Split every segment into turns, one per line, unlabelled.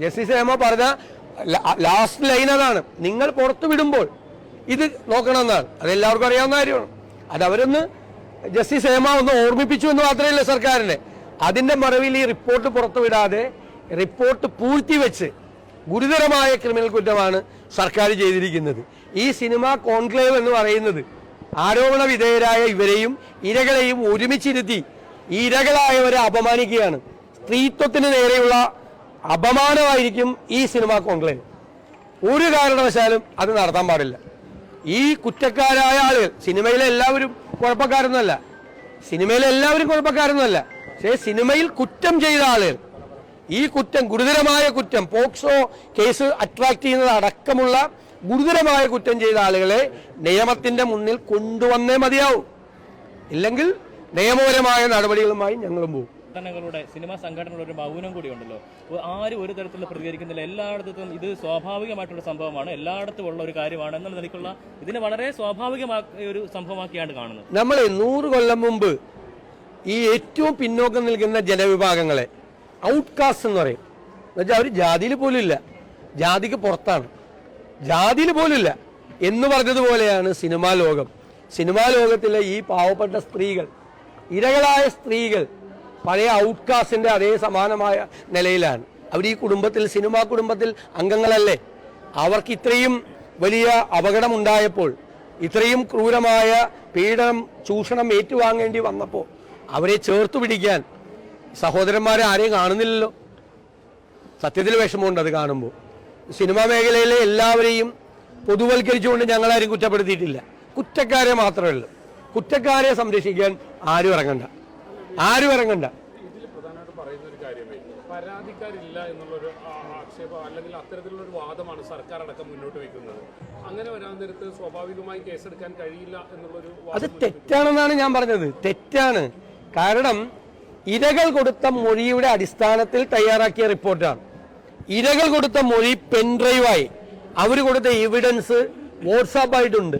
Justice Hema പറഞ്ഞ last line അതാണ്. നിങ്ങൾ പുറത്തു വിടുമ്പോൾ ഇത് നോക്കണമെന്നാണ്. അതെല്ലാവർക്കും അറിയാവുന്ന കാര്യമാണ്. അത് അവരൊന്ന് ജസ്റ്റിസ് ഹേമ ഒന്ന് ഓർമ്മിപ്പിച്ചു എന്ന് മാത്രമല്ല സർക്കാരിനെ. അതിന്റെ മറവിൽ ഈ റിപ്പോർട്ട് പുറത്തുവിടാതെ റിപ്പോർട്ട് പൂഴ്ത്തിവെച്ച് ഗുരുതരമായ ക്രിമിനൽ കുറ്റമാണ് സർക്കാർ ചെയ്തിരിക്കുന്നത്. ഈ സിനിമ കോൺക്ലേവ് എന്ന് പറയുന്നത് ആരോപണ വിധേയരായ ഇവരെയും ഇരകളെയും ഒരുമിച്ചിരുത്തി ഇരകളായവരെ അപമാനിക്കുകയാണ്. സ്ത്രീത്വത്തിന് നേരെയുള്ള അപമാനമായിരിക്കും ഈ സിനിമ കോൺക്ലേവ് ഒരു കാരണവശാലും അത് നടത്താൻ പാടില്ല. ഈ കുറ്റക്കാരായ ആളുകൾ സിനിമയിലെ എല്ലാവരും കുഴപ്പക്കാരൊന്നുമല്ല. സിനിമയിലെ എല്ലാവരും കുഴപ്പക്കാരൊന്നുമല്ല. പക്ഷേ സിനിമയിൽ കുറ്റം ചെയ്ത ആളുകൾ ഈ കുറ്റം ഗുരുതരമായ കുറ്റം പോക്സോ കേസ് അട്രാക്ട് ചെയ്യുന്നത് അടക്കമുള്ള ഗുരുതരമായ കുറ്റം ചെയ്ത ആളുകളെ നിയമത്തിന്റെ മുന്നിൽ കൊണ്ടുവന്നേ മതിയാവും. ഇല്ലെങ്കിൽ നിയമപരമായ നടപടികളുമായി ഞങ്ങളും പോകും.
സംഘടനകളുടെ സിനിമാ സംഘടനകളുടെ ഒരു മൗനം കൂടി ഉണ്ടല്ലോ ആരും ഒരു തരത്തിലുള്ള പ്രതികരിക്കുന്നില്ല. എല്ലായിടത്തും ഇത് സ്വാഭാവികമായിട്ടുള്ള സംഭവമാണ്. എല്ലായിടത്തും ഉള്ള ഒരു കാര്യമാണ്. എന്നുള്ള നിലയ്ക്കുള്ള ഇതിനെ വളരെ സ്വാഭാവികമായ ഒരു സംഭവമാക്കിയാണ് കാണുന്നത്.
നമ്മൾ നൂറ് കൊല്ലം മുമ്പ് ഈ ഏറ്റവും പിന്നോക്കം നിൽക്കുന്ന ജനവിഭാഗങ്ങളെ ഔട്ട്കാസ്റ്റ് എന്ന് പറയും. എന്നുവെച്ചാൽ അവർ ജാതിയിൽ പോലും ഇല്ല. ജാതിക്ക് പുറത്താണ്. ജാതിയിൽ പോലും ഇല്ല. എന്ന് പറഞ്ഞതുപോലെയാണ് സിനിമാ ലോകം. സിനിമാ ലോകത്തിലെ ഈ പാവപ്പെട്ട സ്ത്രീകൾ ഇരകളായ സ്ത്രീകൾ പഴയ ഔട്ട്കാസ്റ്റിന്റെ അതേ സമാനമായ നിലയിലാണ്. അവർ ഈ കുടുംബത്തിൽ സിനിമാ കുടുംബത്തിൽ അംഗങ്ങളല്ലേ? അവർക്ക് ഇത്രയും വലിയ അപകടമുണ്ടായപ്പോൾ ഇത്രയും ക്രൂരമായ പീഡനം ചൂഷണം ഏറ്റുവാങ്ങേണ്ടി വന്നപ്പോൾ അവരെ ചേർത്ത് പിടിക്കാൻ സഹോദരന്മാരെ ആരെയും കാണുന്നില്ലല്ലോ. സത്യത്തിൽ വിഷമമുണ്ട് അത് കാണുമ്പോൾ. സിനിമാ മേഖലയിലെ എല്ലാവരെയും പൊതുവൽക്കരിച്ചുകൊണ്ട് ഞങ്ങളാരും കുറ്റപ്പെടുത്തിയിട്ടില്ല. കുറ്റക്കാരെ മാത്രമേ ഉള്ളൂ കുറ്റക്കാരെ സംരക്ഷിക്കാൻ ആരും ഇറങ്ങണ്ട. ആരും ഇറങ്ങണ്ട.
പരാതിക്കാരില്ല എന്നുള്ളൊരു ആക്ഷേപം അല്ലെങ്കിൽ അത്തരത്തിലുള്ള ഒരു വാദമാണ് സർക്കാർ അടക്കം മുന്നോട്ട് വെക്കുന്നത്. അങ്ങനെ വരാൻ നേരത്ത് സ്വാഭാവികമായി കേസെടുക്കാൻ കഴിയില്ല എന്നുള്ളൊരു
അത് തെറ്റാണെന്നാണ് ഞാൻ പറഞ്ഞത്. തെറ്റാണ്. കാരണം ഇരകൾ കൊടുത്ത മൊഴിയുടെ അടിസ്ഥാനത്തിൽ തയ്യാറാക്കിയ റിപ്പോർട്ടാണ്. ഇരകൾ കൊടുത്ത മൊഴി പെൻഡ്രൈവായി അവർ കൊടുത്ത എവിഡൻസ് വാട്സാപ്പായിട്ടുണ്ട്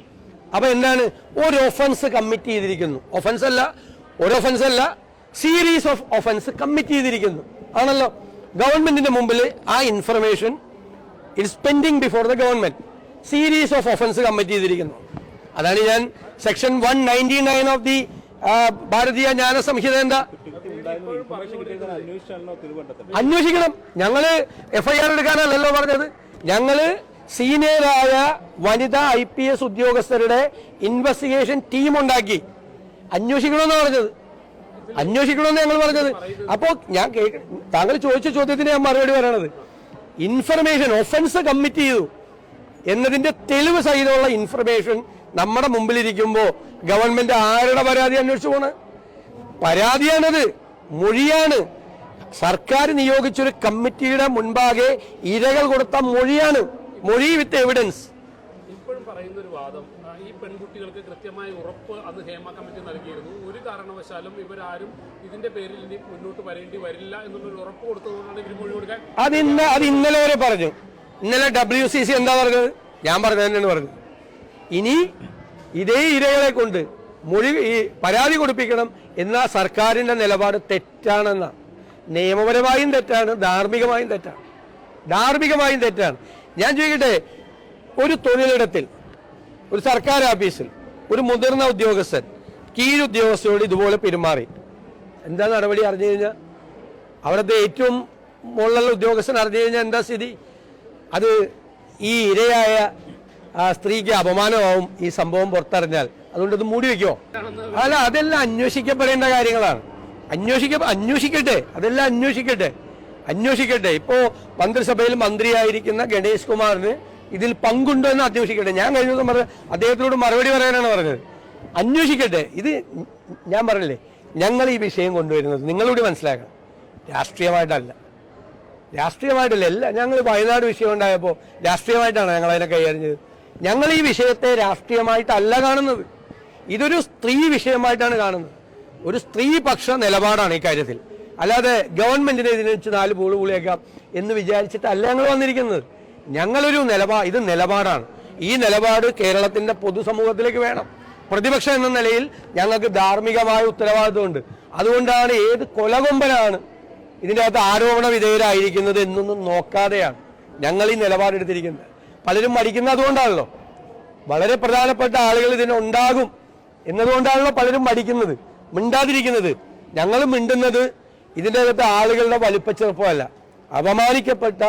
അപ്പൊ എന്താണ്? ഒരു ഒഫൻസ് കമ്മിറ്റ് ചെയ്തിരിക്കുന്നു. ഒഫൻസ് അല്ല ഒരു ഒഫൻസ് അല്ല സീരീസ് ഓഫ് ഒഫൻസ് കമ്മിറ്റ് ചെയ്തിരിക്കുന്നു. ആണല്ലോ? ഗവൺമെന്റിന്റെ മുമ്പിൽ ആ information it's pending before the government series of offence commit ചെയ്തിരിക്കുന്നു. അതാണ് ഞാൻ section one ninety nine of the Bharatiya Nyaya Sanhita എന്താ? അന്വേഷിക്കണം. ഞങ്ങൾ എഫ്ഐആർ എടുക്കാനല്ലല്ലോ പറഞ്ഞത്. ഞങ്ങൾ സീനിയറായ വനിതാ ഐ പി എസ് ഉദ്യോഗസ്ഥരുടെ ഇൻവെസ്റ്റിഗേഷൻ ടീം ഉണ്ടാക്കി. അന്വേഷിക്കണമെന്ന് പറഞ്ഞത്. അന്വേഷിക്കണമെന്ന് ഞങ്ങൾ പറഞ്ഞത്. അപ്പോ ഞാൻ താങ്കൾ ചോദിച്ച ചോദ്യത്തിന് ഞാൻ മറുപടി പറയണത്. ഇൻഫർമേഷൻ ഒഫൻസ് കമ്മിറ്റ് ചെയ്തു. എന്നതിന്റെ തെളിവ് സഹിതമുള്ള ഇൻഫർമേഷൻ നമ്മുടെ മുമ്പിലിരിക്കുമ്പോൾ ഗവൺമെന്റ് ആരുടെ പരാതി അന്വേഷിച്ചു പോണ്? പരാതിയാണത്. മൊഴിയാണ്. സർക്കാർ നിയോഗിച്ചൊരു കമ്മിറ്റിയുടെ മുൻപാകെ ഇരകൾ കൊടുത്ത മൊഴിയാണ്. മൊഴി വിത്ത് എവിഡൻസ്
ഇപ്പോഴും പറയുന്ന ഒരു വാദം ഈ പെൺകുട്ടികൾക്ക് കൃത്യമായ ഉറപ്പ് അന്ന് ഹേമ കമ്മിറ്റി നൽകിയിരുന്നു. ഒരു കാരണവശാലും ഇവരാരും ഇതിന്റെ പേരിൽ ഇനി മുന്നോട്ട് വരേണ്ടി വരില്ല എന്നുള്ളൊരു ഉറപ്പ് കൊടുത്തതുകൊണ്ടാണ് ഇവർ മൊഴി കൊടുക്കാൻ.
അത് ഇന്ന് അത് ഇന്നലെ വരെ പറഞ്ഞു. ഇന്നലെ ഡബ്ല്യു സി സി എന്താ പറഞ്ഞത്? ഞാൻ പറഞ്ഞു തന്നെയാണ് പറഞ്ഞു ഇനി ഇതേ ഇരകളെ കൊണ്ട് മൊഴി ഈ പരാതി കൊടുപ്പിക്കണം എന്ന സർക്കാരിന്റെ നിലപാട് തെറ്റാണെന്ന. നിയമപരമായും തെറ്റാണ് ധാർമ്മികമായും തെറ്റാണ്. ധാർമ്മികമായും തെറ്റാണ്. ഞാൻ ചോദിക്കട്ടെ ഒരു തൊഴിലിടത്തിൽ ഒരു സർക്കാർ ഓഫീസിൽ ഒരു മുതിർന്ന ഉദ്യോഗസ്ഥൻ കീഴുദ്യോഗസ്ഥരോട് ഇതുപോലെ പെരുമാറി. എന്താ നടപടി അറിഞ്ഞു കഴിഞ്ഞാൽ അവിടുത്തെ ഏറ്റവും മുകളിലുള്ള ഉദ്യോഗസ്ഥൻ അറിഞ്ഞു കഴിഞ്ഞാൽ എന്താ സ്ഥിതി? അത് ഈ ഇരയായ സ്ത്രീക്ക് അപമാനമാവും ഈ സംഭവം പുറത്തറിഞ്ഞാൽ. അതുകൊണ്ട് ഇത് മൂടി വെക്കോ. അല്ല അതെല്ലാം അന്വേഷിക്കപ്പെടേണ്ട കാര്യങ്ങളാണ്. അന്വേഷിക്ക അന്വേഷിക്കട്ടെ. അതെല്ലാം അന്വേഷിക്കട്ടെ. അന്വേഷിക്കട്ടെ. ഇപ്പോ മന്ത്രിസഭയിൽ മന്ത്രിയായിരിക്കുന്ന ഗണേഷ് കുമാറിന് ഇതിൽ പങ്കുണ്ടോ എന്ന് അന്വേഷിക്കട്ടെ. ഞാൻ കഴിഞ്ഞ ദിവസം പറഞ്ഞ അദ്ദേഹത്തിനോട് മറുപടി പറയാനാണ് പറഞ്ഞത്. അന്വേഷിക്കട്ടെ. ഇത് ഞാൻ പറഞ്ഞില്ലേ ഞങ്ങൾ ഈ വിഷയം കൊണ്ടുവരുന്നത് നിങ്ങളൂടി മനസ്സിലാക്കണം. രാഷ്ട്രീയമായിട്ടല്ല. രാഷ്ട്രീയമായിട്ടല്ല. അല്ല ഞങ്ങൾ വയനാട് വിഷയം ഉണ്ടായപ്പോൾ രാഷ്ട്രീയമായിട്ടാണ് ഞങ്ങൾ അതിനെ കൈകാര്യം ചെയ്തത്. ഞങ്ങൾ ഈ വിഷയത്തെ രാഷ്ട്രീയമായിട്ടല്ല കാണുന്നത്. ഇതൊരു സ്ത്രീ വിഷയമായിട്ടാണ് കാണുന്നത്. ഒരു സ്ത്രീ പക്ഷ നിലപാടാണ് ഈ കാര്യത്തിൽ. അല്ലാതെ ഗവൺമെന്റിനെ ഇതിനെ വെച്ച് നാല് പൂൾ പൂളിയേക്കാം എന്ന് വിചാരിച്ചിട്ടല്ല ഞങ്ങൾ വന്നിരിക്കുന്നത്. ഞങ്ങളൊരു നിലപാട് ഇത് നിലപാടാണ്. ഈ നിലപാട് കേരളത്തിന്റെ പൊതുസമൂഹത്തിലേക്ക് വേണം. പ്രതിപക്ഷം എന്ന നിലയിൽ ഞങ്ങൾക്ക് ധാർമ്മികമായ ഉത്തരവാദിത്വമുണ്ട്. അതുകൊണ്ടാണ് ഏത് കൊലകൊമ്പനാണ് ഇതിന്റെ അകത്ത് ആരോപണ വിധേയരായിരിക്കുന്നത് എന്നൊന്നും നോക്കാതെയാണ് ഞങ്ങൾ ഈ നിലപാടെടുത്തിരിക്കുന്നത് പലരും മടിക്കുന്നത് അതുകൊണ്ടാണല്ലോ. വളരെ പ്രധാനപ്പെട്ട ആളുകൾ ഇതിനുണ്ടാകും എന്നതുകൊണ്ടാണല്ലോ പലരും മടിക്കുന്നത് മിണ്ടാതിരിക്കുന്നത്. ഞങ്ങൾ മിണ്ടുന്നത് ഇതിന്റെ അകത്ത് ആളുകളുടെ വലുപ്പച്ചെറുപ്പമല്ല അപമാനിക്കപ്പെട്ട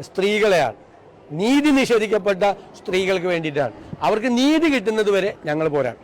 സ്ത്രീകളെയാണ്. നീതി നിഷേധിക്കപ്പെട്ട സ്ത്രീകൾക്ക് വേണ്ടിയിട്ടാണ്. അവർക്ക് നീതി കിട്ടുന്നത് വരെ ഞങ്ങൾ പോരാടും.